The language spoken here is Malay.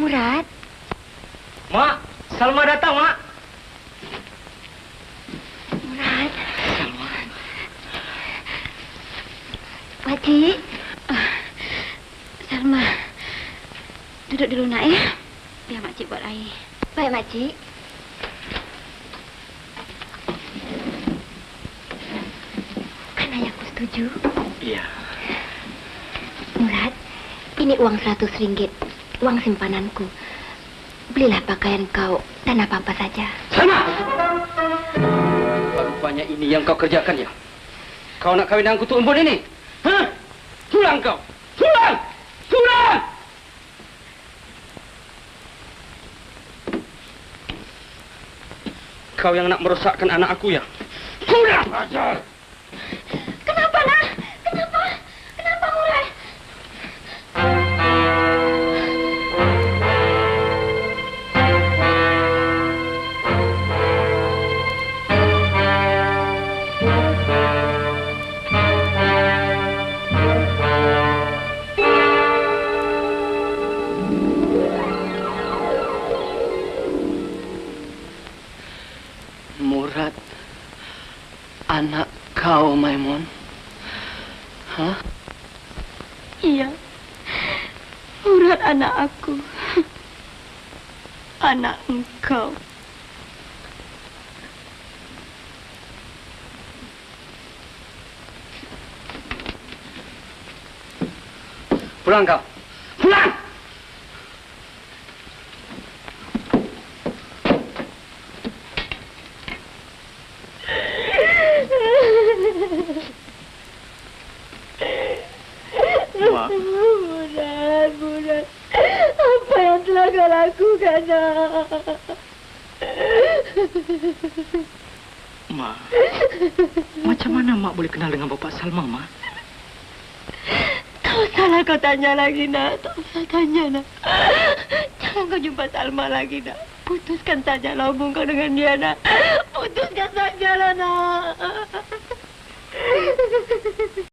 Murad, Mak, Salma datang, Mak. Murad. Pakcik. Ah, Salma. Duduk dulu nak ya. Biar makcik buat air. Baik, makcik. Kan ayahku setuju. Iya. Murad, ini uang seratus ringgit. Uang simpananku. Belilah pakaian kau dan apa-apa saja. Salma! Rupanya ini yang kau kerjakan, ya? Kau nak kahwin dengan kutu ini? Hah? Pulang kau! Pulang! Pulang! Kau yang nak merosakkan anak aku, ya? Pulang! Ajar! Murad, anak kau, Maimun. Hah? Iya. Murad anak aku. Anak engkau. Pulang kau! Pulang! Murad, Murad. Apa yang telah kau lakukan, nak? Mak, macam mana Mak boleh kenal dengan Bapak Salma, Mak? Tak usahlah kau tanya lagi, nak. Tak usah tanya, nak. Jangan kau jumpa Salma lagi, nak. Putuskan sajalah hubung kau dengan dia, nak. Putuskan sajalah, nak.